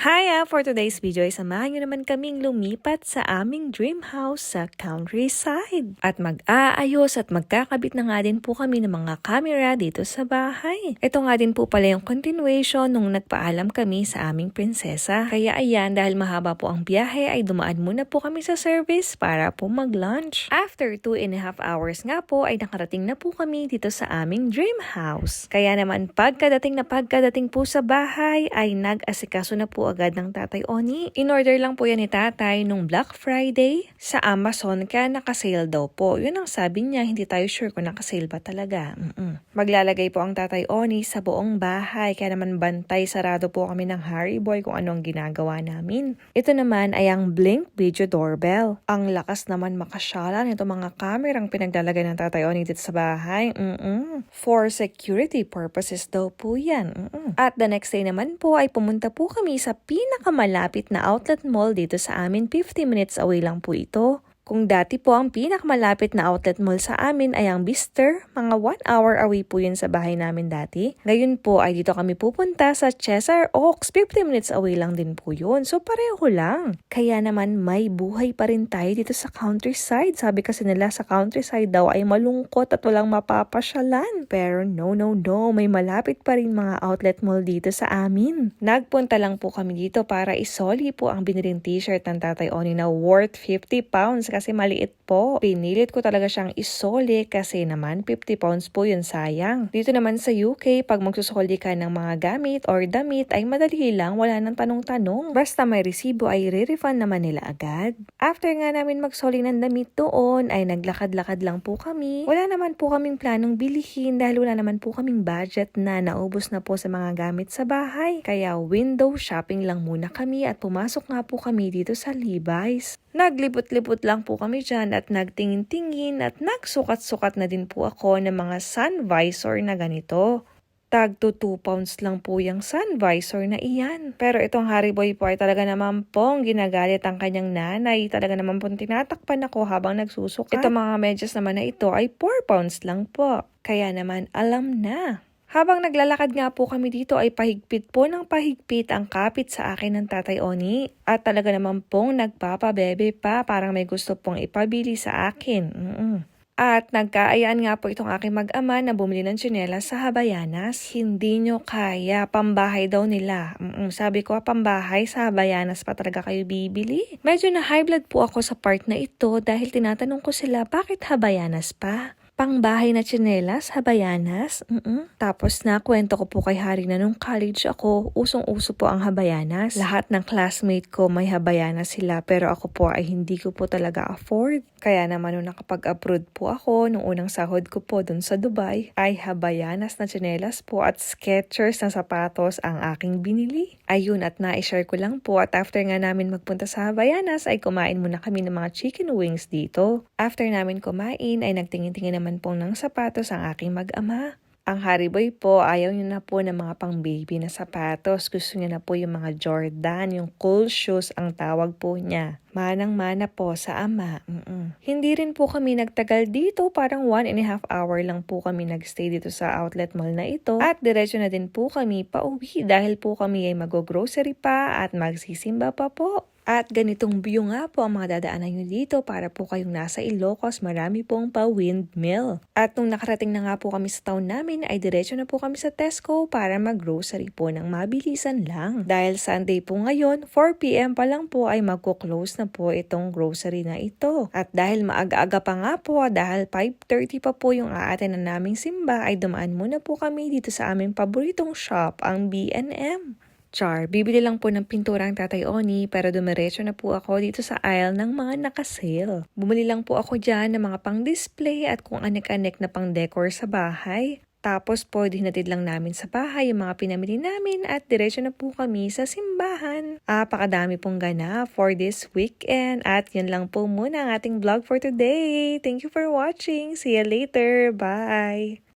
Hiya! For today's video ay samahan nyo naman kaming lumipat sa aming dream house sa countryside. At mag-aayos at magkakabit na nga din po kami ng mga camera dito sa bahay. Ito nga din po pala yung continuation nung nagpaalam kami sa aming prinsesa. Kaya ayan, dahil mahaba po ang biyahe ay dumaan muna po kami sa service para po mag-lunch. After two and a half hours nga po ay nakarating na po kami dito sa aming dream house. Kaya naman pagkadating na pagkadating po sa bahay ay nag-asikaso na po agad ng Tatay Oni. In-order lang po yan ni Tatay nung Black Friday sa Amazon kaya nakasale daw po. Yun ang sabi niya, hindi tayo sure kung nakasale ba talaga. Mm-mm. Maglalagay po ang Tatay Oni sa buong bahay kaya naman bantay sarado po kami ng Harry Boy kung anong ginagawa namin. Ito naman ay ang Blink Video Doorbell. Ang lakas naman makasyalan ito mga kamerang pinaglalagay ng Tatay Oni dito sa bahay. Mm-mm. For security purposes daw po yan. Mm-mm. At the next day naman po ay pumunta po kami sa pinakamalapit na outlet mall dito sa amin. 50 minutes away lang po ito. Kung dati po ang pinakamalapit na outlet mall sa amin ay ang Bister, mga 1 hour away po yun sa bahay namin dati. Ngayon po ay dito kami pupunta sa Cesar Oaks, 50 minutes away lang din po yun. So pareho lang. Kaya naman may buhay pa rin tayo dito sa countryside. Sabi kasi nila sa countryside daw ay malungkot at walang mapapasyalan. Pero no, no, no, may malapit pa rin mga outlet mall dito sa amin. Nagpunta lang po kami dito para isoli po ang biniling t-shirt ng Tatay Oni na worth 50 pounds kasi maliit po. Pinilit ko talaga siyang isoli kasi naman 50 pounds po yun sayang. Dito naman sa UK, pag magsusoli ka ng mga gamit or damit ay madali lang, wala nang tanong-tanong. Basta may resibo ay re-refund naman nila agad. After nga namin magsoli ng damit doon ay naglakad-lakad lang po kami. Wala naman po kaming planong bilihin dahil wala naman po kaming budget na naubos na po sa mga gamit sa bahay. Kaya window shopping lang muna kami at pumasok nga po kami dito sa Levi's. Naglipot-lipot lang po kami dyan at nagtingin-tingin at nagsukat-sukat na din po ako ng mga sun visor na ganito. Tag to 2 pounds lang po yung sun visor na iyan. Pero itong Harry Boy po ay talaga naman pong ginagalit ang kanyang nanay. Talaga naman pong tinatakpan ako habang nagsusukat. Ito mga medyas naman na ito ay 4 pounds lang po. Kaya naman alam na. Habang naglalakad nga po kami dito ay pahigpit po ng pahigpit ang kapit sa akin ng Tatay Oni. At talaga naman pong nagpapabebe pa parang may gusto pong ipabili sa akin. Mm-mm. At nagkaayaan nga po itong aking mag-ama na bumili ng tsinelas sa Habayanas. Hindi nyo kaya, pambahay daw nila. Mm-mm, sabi ko, pambahay sa Habayanas pa talaga kayo bibili. Medyo na high blood po ako sa part na ito dahil tinatanong ko sila, bakit Habayanas pa? Pangbahay na tsinelas, habayanas. Mm-mm. Tapos na, kwento ko po kay Hari na nung college ako, usong-uso po ang habayanas. Lahat ng classmate ko may habayanas sila, pero ako po ay hindi ko po talaga afford. Kaya naman nung nakapag-abroad po ako, nung unang sahod ko po dun sa Dubai, ay habayanas na tsinelas po at Skechers na sapatos ang aking binili. Ayun, at na-share ko lang po at after nga namin magpunta sa habayanas, ay kumain muna kami ng mga chicken wings dito. After namin kumain, ay nagtingin-tingin naman pong ng sapatos ang aking mag-ama. Ang Hariboy po, ayaw niya na po ng mga pang baby na sapatos. Gusto niya na po yung mga Jordan, yung cool shoes ang tawag po niya. Manang-mana po sa ama. Mm-mm. Hindi rin po kami nagtagal dito. Parang one and a half hour lang po kami nagstay dito sa outlet mall na ito. At diretso na din po kami pauwi dahil po kami ay mag-grocery pa at magsisimba pa po. At ganitong view nga po ang mga dadaanan nyo dito para po kayong nasa Ilocos, marami pong pa-windmill. At nung nakarating na nga po kami sa town namin, ay diretso na po kami sa Tesco para mag-grocery po ng mabilisan lang. Dahil Sunday po ngayon, 4pm pa lang po ay magko-close na po itong grocery na ito. At dahil maaga-aga pa nga po, dahil 5.30 pa po yung aaten na naming simba, ay dumaan muna po kami dito sa aming paboritong shop, ang B&M. Char, bibili lang po ng pintura ang Tatay Oni pero dumiretso na po ako dito sa aisle ng mga nakasale. Bumili lang po ako dyan ng mga pang-display at kung anek-anek na pang-decor sa bahay. Tapos po, dinatid lang namin sa bahay yung mga pinamili namin at diretso na po kami sa simbahan. Apakadami pong gana for this weekend at yun lang po muna ang ating vlog for today. Thank you for watching. See you later. Bye!